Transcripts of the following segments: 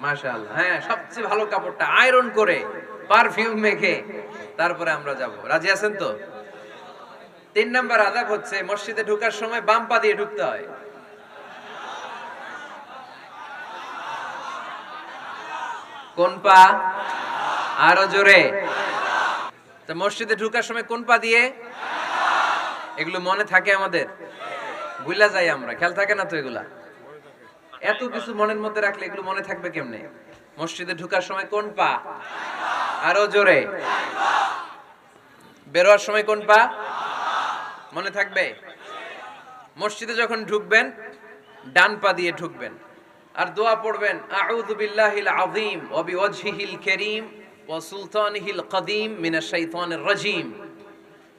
মাশাআল্লাহ। হ্যাঁ সবচেয়ে ভালো কাপড়টা আয়রন করে পারফিউম মেখে তারপরে আমরা যাব। রাজি আছেন তো? তিন নাম্বার আদাব হচ্ছে, মসজিদে ঢোকার সময় দিয়ে ঢুকতে হয়। কোন পা? আরও জোরে। তো মসজিদে ঢোকার সময় কোন পা দিয়ে? এগুলো মনে থাকে আমাদের। ভুলা যাই আমরা, খেয়াল থাকে না তো এগুলা? এত কিছু মনের মধ্যে রাখলে এগুলো মনে থাকবে কেমনে? মসজিদে ঢুকার সময় কোন পা? আরও জোরে। বেরোয়ার সময় কোন পা? মনে থাকবে? মসজিদে যখন ঢুকবেন, ডান পা দিয়ে ঢুকবেন। আর দোয়া পড়বেন, আউযু বিল্লাহিল আযীম ওয়া বিওয়াজহিল কারীম ওয়া সুলতানিহিল কদীম মিনাশ শাইতানির রাজীম।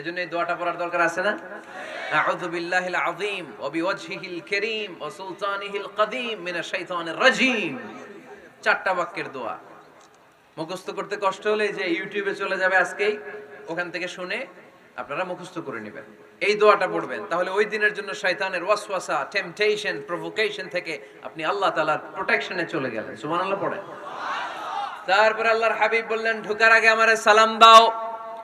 এজন্য এই দোয়াটা পড়ার দরকার আছে না? আউযু বিল্লাহিল আযীম ওয়া বিওয়াজহিল কারীম ওয়া সুলতানিহিল কদীম মিনাশ শাইতানির রাজীম। চারটা বাক্যের দোয়া। মুখস্থ করতে কষ্ট হলে যে ইউটিউবে চলে যাবে আজকেই, ওখান থেকে শুনে আপনারা মুখস্থ করে নেবেন। এই দোয়াটা পড়বেন। তাহলে ওই দিনের জন্য শয়তানের ওয়াসওয়াসা টেম্পটেশন প্রভোকেশন থেকে আপনি আল্লাহ তাআলার প্রোটেকশনে চলে গেলেন। সুবহানাল্লাহ পড়েন। তারপর আল্লাহর হাবিব বললেন, ঢোকার আগে আমারে সালাম দাও।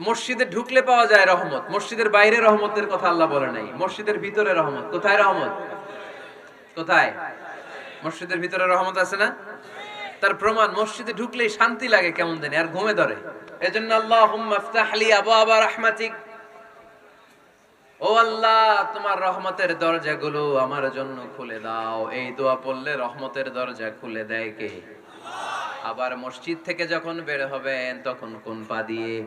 মসজিদে ঢুকলে পাওয়া যায় রহমত। মসজিদের বাইরে রহমতের কথা আল্লাহ বলে নাই। মসজিদের ভিতরে রহমত। কোথায় রহমত? কোথায়? মসজিদের ভিতরে রহমত আছে না? তার প্রমাণ, মসজিদে ঢুকলেই শান্তি লাগে কেমন জানি, আর ঘুমে ধরে। এজন্য আল্লাহ ও আল্লাহ, তোমার রহমতের দরজাগুলো আমার জন্য খুলে দাও। এই দোয়া পড়লে রহমতের দরজা খুলে দেয় কে? আবার মসজিদ থেকে যখন বের হবেন, তখন কোন পা দিয়ে?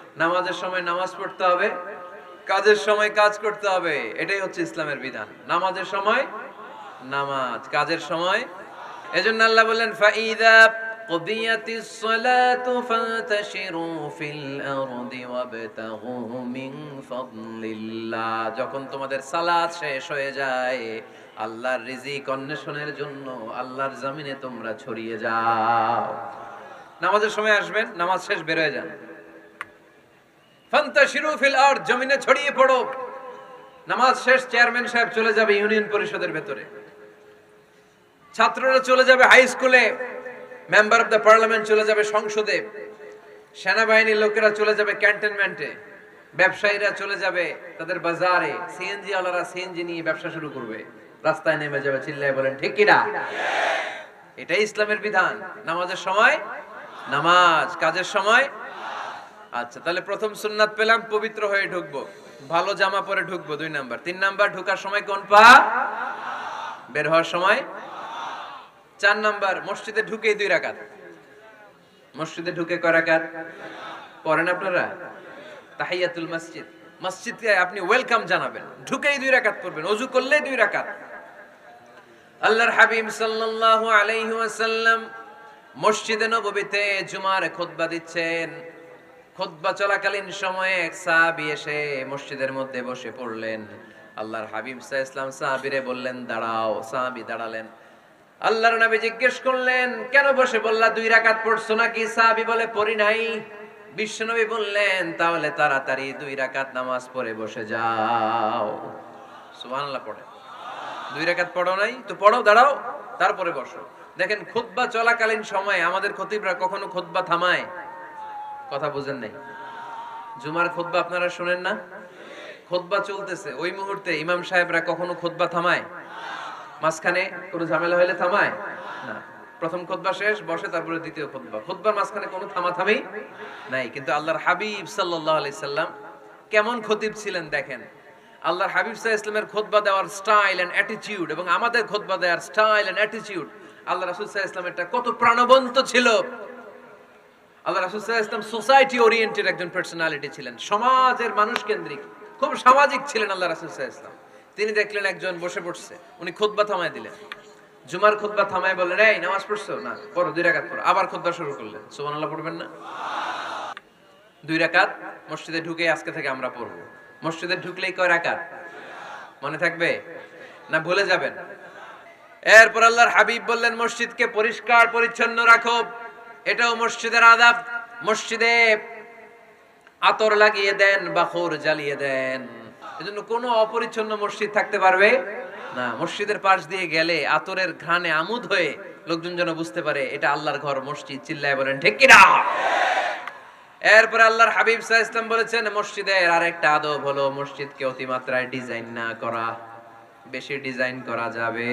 নামাজের সময় নামাজ পড়তে হবে কাজের সময় কাজ করতে হবে এটাই হচ্ছে ইসলামের বিধান নামাজের সময় নামাজ কাজের সময় এজন্য আল্লাহ বললেন ফাইদা قضيت الصلاة فانتشروا في الأرض وابتغوا من فضل الله যখন তোমাদের সালাত শেষ হয়ে যায় আল্লাহর রিজিক অন্বেষণের জন্য আল্লাহর জমিনে তোমরা ছড়িয়ে যাও নামাজের সময় আসবেন নামাজ শেষ বের হয়ে যান জমিনে ছড়িয়ে পড়ো। নামাজ শেষ, চেয়ারম্যান সাহেব চলে যাবে ইউনিয়ন পরিষদের ভেতরে। ছাত্ররা চলে যাবে হাই স্কুলে, মেম্বার অফ দ্য পার্লামেন্ট চলে যাবে সংসদে। সেনাবাহিনীর লোকেরা চলে যাবে ক্যান্টনমেন্টে। ব্যবসায়ীরা চলে যাবে তাদের বাজারে। সিএনজি ওয়ালারা সিএনজি নিয়ে ব্যবসা শুরু করবে। রাস্তায় নেমে যাবে, চিল্লায় বলেন, ঠিক কিনা? এটাই ইসলামের বিধান। নামাজের সময়? নামাজ। কাজের সময়? আচ্ছা তাহলে প্রথম সুন্নাত পেলাম, পবিত্র হয়ে ঢুকবো। ভালো জামা পরে ঢুকবো, দুই নাম্বার। তিন নাম্বার, ঢুকার সময় কোন পা? বের হওয়ার সময়? চার নাম্বার, মসজিদে ঢুকে দুই রাকাত। মসজিদে ঢুকে কয় রাকাত? পড়েন আপনারা? তাহিয়াতুল মসজিদ। মসজিদকে আপনি ওয়েলকাম জানাবেন। ঢুকেই দুই রাকাত পড়বেন, অজু করলেই দুই রাকাত। আল্লাহর হাবিব সাল্লাল্লাহু আলাইহি ওয়াসাল্লাম মসজিদে নববীতে জুমার খুতবা দিচ্ছেন। খুতবা চলাকালীন সময়ে এক সাহাবী এসে মসজিদের মধ্যে বসে পড়লেন। আল্লাহর হাবিব সাল্লাল্লাহু ইসলাম সাহাবীরে বললেন, দাঁড়াও। সাহাবি দাঁড়ালেন। আল্লাহর নবী জিজ্ঞেস করলেন, কেন বসে বললা দুই রাকাত পড়ছো নাকি? সাহাবী বলে, পড়ি নাই। বিশ্বনবী বললেন, তাহলে তাড়াতাড়ি দুই রাকাত নামাজ পড়ে বসে যাও। সুবহানাল্লাহ পড়ে। দুই রাকাত পড়ো নাই? তো পড়ো দাঁড়াও, তারপরে বসো। দেখেন, খুতবা চলাকালীন সময় আমাদের খতিবরা কখনো খুতবা থামায়। কথা বুঝেন নাই। জুমার খুতবা আপনারা শুনেন না? খুতবা চলতেছে। ওই মুহূর্তে ইমাম সাহেবরা কখনো খুতবা থামায়? মাঝখানে কোনো ঝামেলা হলে থামায়? না। প্রথম খুতবা শেষ, বসে তারপরে দ্বিতীয় খুতবা খুতবার মাঝখানে কোনো থামাথামি নাই। কিন্তু আল্লাহর হাবিব সাল্লাল্লাহু আলাইহি সাল্লাম কেমন খতিব ছিলেন দেখেন। আল্লাহর হাবিব আলাইহি ইসলামের খুতবা দেওয়ার স্টাইল এন্ড অ্যাটিটিউড এবং আমাদের খুতবা দেওয়ার স্টাইল অ্যান্ড অ্যাটিটিউড আল্লাহ রাসূল আলাইহি ইসলামেরটা কত প্রাণবন্ত ছিল। আল্লাহ রাসূল সাল্লাল্লাহু ইসলাম সোসাইটি ওরিয়েন্টেড একজন পার্সোনালিটি ছিলেন। সমাজের মানুষ কেন্দ্রিক। খুব সামাজিক ছিলেন আল্লাহ রাসূল সাল্লাল্লাহু ইসলাম তিনি দেখলেন একজন বসে পড়ছে। উনি খুতবা থামায় দিলেন। জুমার খুতবা থামায় বললেন, এই, নামাজ পড়ছো? না, পড়ো, দুই রাকাত পড়ো। আবার খুতবা শুরু করলেন। সুবহানাল্লাহ, পড়বেন না? দুই রাকাত, মসজিদে ঢুকে আজকে থেকে আমরা পড়ব। মসজিদে ঢুকলেই কয় রাকাত? মনে থাকবে? না ভুলে যাবেন? এরপর আল্লাহর হাবিব বললেন, মসজিদকে পরিষ্কার, পরিচ্ছন্ন রাখো। এটাও মসজিদের আদাব মসজিদে আতর লাগিয়ে দেন বাখর জ্বালিয়ে দেন। এজন্য কোনো অপরিচ্ছন্ন মসজিদ থাকতে পারবে না। মসজিদের পাশ দিয়ে গেলে আতরের ঘ্রাণে আমুদ হয়ে লোকজন যেন বুঝতে পারে, এটা আল্লাহর ঘর, মসজিদ, চিল্লায় বলেন, ঠিক কিনা? এরপর আল্লাহর হাবিব সাহা ইসলাম বলেছেন, মসজিদের আরেকটা আদব হলো মসজিদকে অতিমাত্রায় ডিজাইন না করা। বেশি ডিজাইন করা যাবে।